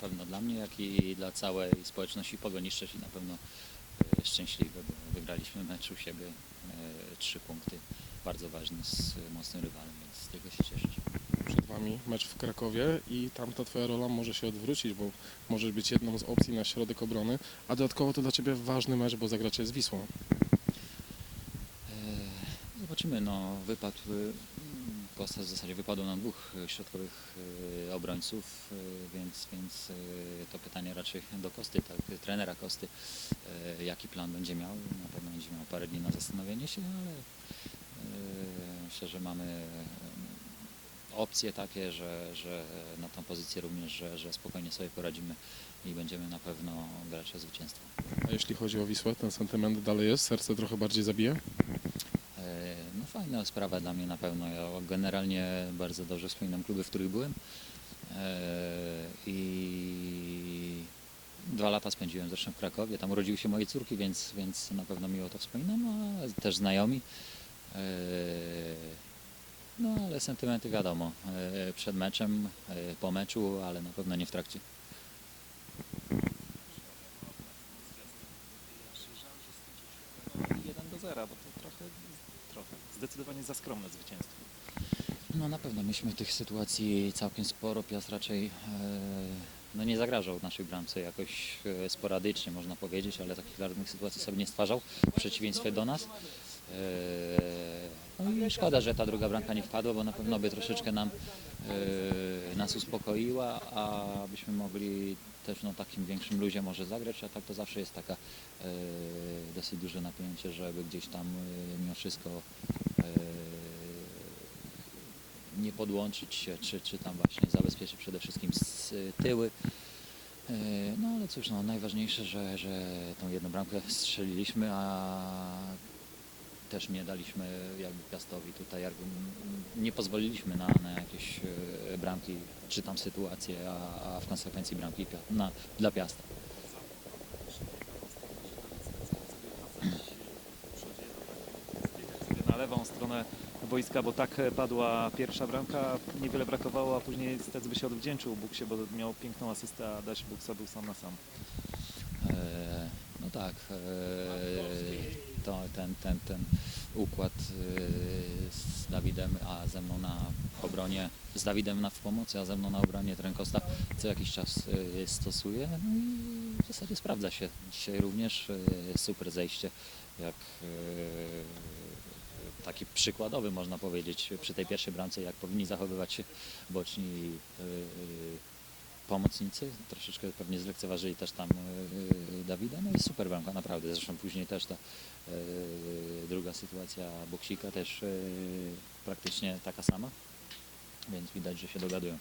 pewno dla mnie, jak i dla całej społeczności Pogoni Szczecin na pewno e, szczęśliwy, bo wygraliśmy mecz u siebie, e, trzy punkty, bardzo ważny z mocnym rywalem, więc z tego się cieszyć. Przed Wami mecz w Krakowie i tam ta Twoja rola może się odwrócić, bo możesz być jedną z opcji na środek obrony, a dodatkowo to dla Ciebie ważny mecz, bo zagracie z Wisłą. E, Zobaczymy, no wypadł, Kosta w zasadzie wypadło nam dwóch środkowych obrońców, y, więc, więc y, to pytanie raczej do Kosty, tak, trenera Kosty, y, jaki plan będzie miał. Na pewno będzie miał parę dni na zastanowienie się, ale myślę, że mamy opcje takie, że, że na tą pozycję również, że, że spokojnie sobie poradzimy i będziemy na pewno grać o zwycięstwo. A jeśli chodzi o Wisłę, ten sentyment dalej jest? Serce trochę bardziej zabije? E, No fajna sprawa dla mnie na pewno. Ja generalnie bardzo dobrze wspominam kluby, w których byłem. E, I dwa lata spędziłem zresztą w Krakowie. Tam urodziły się moje córki, więc, więc na pewno miło to wspominam, a też znajomi. E, No ale sentymenty wiadomo, e, przed meczem, po meczu, ale na pewno nie w trakcie. Do zera, bo to trochę, trochę, zdecydowanie za skromne zwycięstwo. No na pewno mieliśmy tych sytuacji całkiem sporo. Piast raczej e, no nie zagrażał naszej bramce jakoś e, sporadycznie można powiedzieć, ale takich żadnych sytuacji sobie nie stwarzał w przeciwieństwie do nas. E, No i szkoda, że ta druga bramka nie wpadła, bo na pewno by troszeczkę nam nas uspokoiła, a byśmy mogli też no, takim większym luzie może zagrać, a tak to zawsze jest taka dosyć duże napięcie, żeby gdzieś tam mimo wszystko nie podłączyć się, czy, czy tam właśnie zabezpieczyć przede wszystkim z tyły. E, No ale cóż, no, najważniejsze, że, że tą jedną bramkę strzeliliśmy, a też nie daliśmy jakby Piastowi tutaj, jakby nie pozwoliliśmy na, na jakieś e, bramki, czy tam sytuacje, a, a w konsekwencji bramki na, dla Piasta. sobie na lewą stronę boiska, bo tak padła pierwsza bramka, niewiele brakowało, a później Stec by się odwdzięczył Buksie, bo miał piękną asystę, a Daś Buksa był sam na sam. E, No tak, e, to, ten, ten, ten układ e, z Dawidem, a ze mną na obronie, z Dawidem na w pomocy, a ze mną na obronie Trękosta co jakiś czas e, stosuje. No i w zasadzie sprawdza się. Dzisiaj również e, super zejście, jak e, taki przykładowy można powiedzieć przy tej pierwszej bramce, jak powinni zachowywać się boczni e, pomocnicy. Troszeczkę pewnie zlekceważyli też tam e, Dawida. No i super bramka, naprawdę. Zresztą później też ta druga sytuacja Boksika też praktycznie taka sama. Więc widać, że się dogadują.